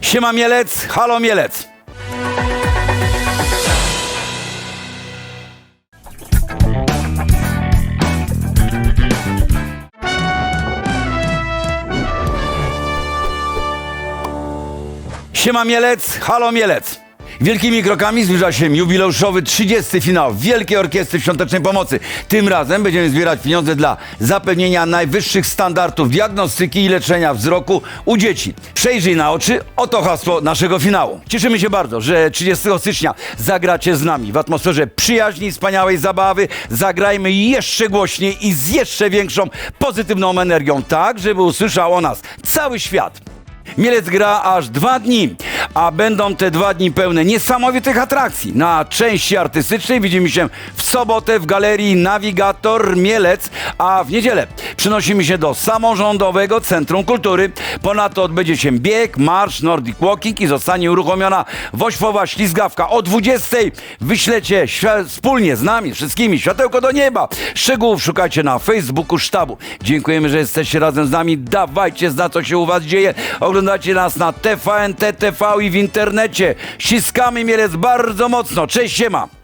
Siema Mielec, halo Mielec. Siema Mielec, halo Mielec. Wielkimi krokami zbliża się jubileuszowy 30. finał Wielkiej Orkiestry Świątecznej Pomocy. Tym razem będziemy zbierać pieniądze dla zapewnienia najwyższych standardów diagnostyki i leczenia wzroku u dzieci. Przejrzyj na oczy, oto hasło naszego finału. Cieszymy się bardzo, że 30 stycznia zagracie z nami w atmosferze przyjaźni wspaniałej zabawy. Zagrajmy jeszcze głośniej i z jeszcze większą pozytywną energią, tak żeby usłyszał o nas cały świat. Mielec gra aż dwa dni, a będą te dwa dni pełne niesamowitych atrakcji. Na części artystycznej widzimy się w sobotę w galerii Navigator Mielec, a w niedzielę przenosimy się do samorządowego Centrum Kultury. Ponadto odbędzie się bieg, marsz, Nordic Walking i zostanie uruchomiona wośwowa ślizgawka. O 20 wyślecie wspólnie z nami, wszystkimi, światełko do nieba. Szczegółów szukajcie na Facebooku sztabu. Dziękujemy, że jesteście razem z nami. Dawajcie zna, co się u was dzieje. Oglądacie nas na TVN, TTV i w internecie. Ściskamy Mielec bardzo mocno. Cześć, siema.